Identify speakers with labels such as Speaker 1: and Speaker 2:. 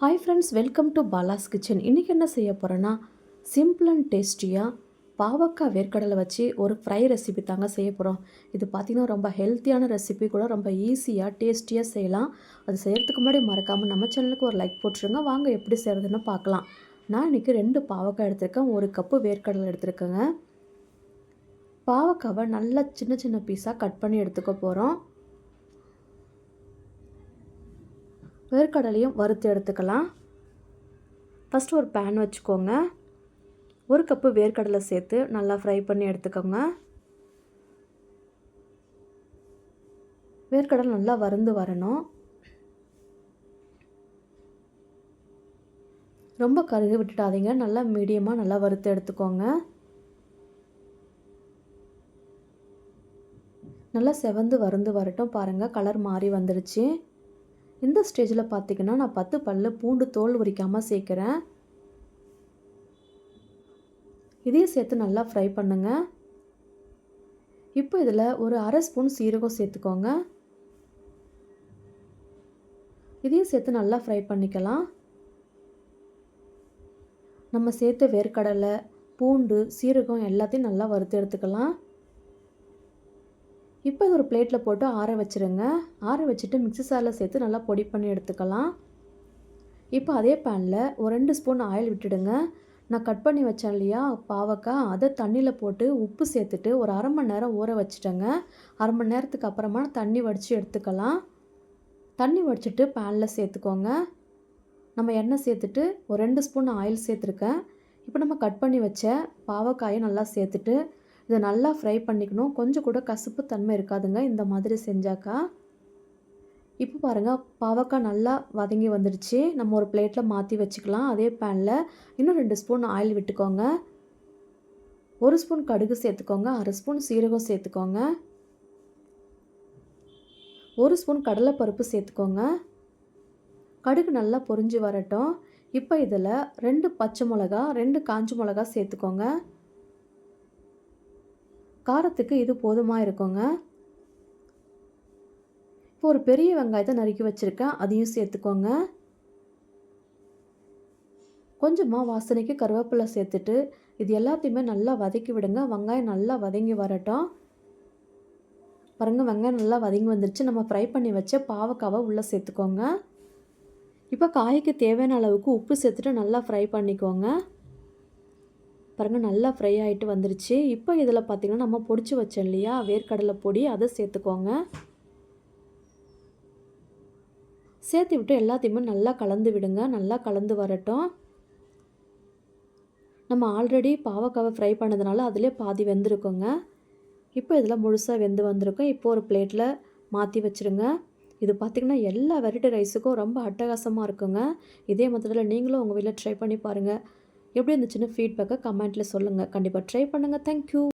Speaker 1: Hi friends welcome to Bala's kitchen இன்றைக்கி என்ன செய்ய போகிறேன்னா சிம்பிள் அண்ட் டேஸ்டியாக பாவக்காய் வேர்க்கடலை வச்சு ஒரு ஃப்ரை ரெசிபி தாங்க செய்ய போகிறோம் இது பார்த்திங்கன்னா ரொம்ப ஹெல்த்தியான ரெசிபி கூட ரொம்ப ஈஸியாக டேஸ்டியாக செய்யலாம். அது செய்கிறதுக்கு முன்னாடி மறக்காமல் நம்ம சேனலுக்கு ஒரு லைக் போட்டுருங்க. வாங்க எப்படி செய்கிறதுன்னு பார்க்கலாம் நான் இன்றைக்கி ரெண்டு பாவக்காய் எடுத்திருக்கேன். ஒரு கப்பு வேர்க்கடலை எடுத்திருக்கேங்க. பாவக்காவை நல்லா சின்ன சின்ன பீஸாக கட் பண்ணி எடுத்துக்க போகிறோம் வேர்க்கடலையும் வறுத்து எடுத்துக்கலாம். ஃபஸ்ட்டு ஒரு பேன் வச்சுக்கோங்க. ஒரு கப்பு வேர்க்கடலை சேர்த்து நல்லா ஃப்ரை பண்ணி எடுத்துக்கோங்க. வேர்க்கடலை நல்லா வறுந்து வரணும். ரொம்ப கருகு விட்டுட்டாதீங்க நல்லா மீடியமாக நல்லா வறுத்து எடுத்துக்கோங்க. நல்லா செவந்து வறுந்து வரட்டும். பாருங்கள் கலர் மாறி வந்துடுச்சு இந்த ஸ்டேஜில் பார்த்திங்கன்னா நான் பத்து பல்லு பூண்டு தோல் உரிக்காமல் சேர்க்குறேன். இதையும் சேர்த்து நல்லா ஃப்ரை பண்ணுங்கள் இப்போ இதில் ஒரு அரை ஸ்பூன் சீரகம் சேர்த்துக்கோங்க. இதையும் சேர்த்து நல்லா ஃப்ரை பண்ணிக்கலாம். நம்ம சேர்த்த வேர்க்கடலை பூண்டு சீரகம் எல்லாத்தையும் நல்லா வறுத்து எடுத்துக்கலாம். இப்போ இது ஒரு பிளேட்டில் போட்டு ஆற வச்சுருங்க. ஆற வச்சுட்டு மிக்ஸி சாரில் சேர்த்து நல்லா பொடி பண்ணி எடுத்துக்கலாம். இப்போ அதே பேனில் ஒரு ரெண்டு ஸ்பூன் ஆயில் விட்டுடுங்க. நான் கட் பண்ணி வச்சேன் இல்லையா பாவக்காய் அதை தண்ணியில் போட்டு உப்பு சேர்த்துட்டு ஒரு அரை மணி நேரம் ஊற வச்சுட்டேங்க. அரை மணி நேரத்துக்கு அப்புறமா தண்ணி வடித்து எடுத்துக்கலாம். தண்ணி வடிச்சிட்டு பேனில் சேர்த்துக்கோங்க. நம்ம எண்ணெய் சேர்த்துட்டு ஒரு ரெண்டு ஸ்பூன் ஆயில் சேர்த்துருக்கேன். இப்போ நம்ம கட் பண்ணி வச்ச பாவக்காயை நல்லா சேர்த்துட்டு இதை நல்லா ஃப்ரை பண்ணிக்கணும். கொஞ்சம் கூட கசப்பு தன்மை இருக்காதுங்க. இந்த மாதிரி செஞ்சாக்கா. இப்போ பாருங்கள் பாவக்காய் நல்லா வதங்கி வந்துடுச்சு. நம்ம ஒரு பிளேட்டில் மாற்றி வச்சுக்கலாம். அதே பேனில் இன்னும் ரெண்டு ஸ்பூன் ஆயில் விட்டுக்கோங்க. ஒரு ஸ்பூன் கடுகு சேர்த்துக்கோங்க. அரை ஸ்பூன் சீரகம் சேர்த்துக்கோங்க. ஒரு ஸ்பூன் கடலைப்பருப்பு சேர்த்துக்கோங்க. கடுகு நல்லா பொரிஞ்சு வரட்டும். இப்போ இதில் ரெண்டு பச்சை மிளகா ரெண்டு காஞ்ச மிளகா சேர்த்துக்கோங்க. காரத்துக்கு இது போதுமாக இருக்குங்க? இப்போ ஒரு பெரிய வெங்காயத்தை நறுக்கி வச்சுருக்கேன். அதையும் சேர்த்துக்கோங்க. கொஞ்சமாக வாசனைக்கு கருவேப்பிலை சேர்த்துட்டு இது எல்லாத்தையுமே நல்லா வதக்கி விடுங்க. வெங்காயம் நல்லா வதங்கி வரட்டும். பாருங்கள் வெங்காயம் நல்லா வதங்கி வந்துருச்சு. நம்ம ஃப்ரை பண்ணி வச்ச பாவக்காவை உள்ளே சேர்த்துக்கோங்க. இப்போ காய்க்கு தேவையான அளவுக்கு உப்பு சேர்த்துட்டு நல்லா ஃப்ரை பண்ணிக்கோங்க. பாருங்கள் நல்லா ஃப்ரை ஆகிட்டு வந்துருச்சு. இப்போ இதில் பார்த்திங்கன்னா நம்ம பொடிச்சு வச்சோம் இல்லையா? வேர்க்கடலை பொடி அதை சேர்த்துக்கோங்க. சேர்த்து விட்டு எல்லாத்தையுமே நல்லா கலந்து விடுங்க. நல்லா கலந்து வரட்டும். நம்ம ஆல்ரெடி பாவக்காவை ஃப்ரை பண்ணதுனால அதிலே பாதி வெந்திருக்கோங்க. இப்போ இதில் முழுசாக வெந்து வந்திருக்கோம். இப்போ ஒரு பிளேட்டில் மாற்றி வச்சுருங்க. இது பார்த்திங்கன்னா எல்லா வெரைட்டி ரைஸுக்கும் ரொம்ப அட்டகாசமாக இருக்குங்க. இதே மொத்தத்தில் நீங்களும் உங்கள் வீட்டில் ட்ரை பண்ணி பாருங்கள் எப்படி இருந்துச்சுன்னு ஃபீட்பேக்கை கமெண்ட்டில் சொல்லுங்கள் கண்டிப்பாக ட்ரை பண்ணுங்கள் தேங்க்யூ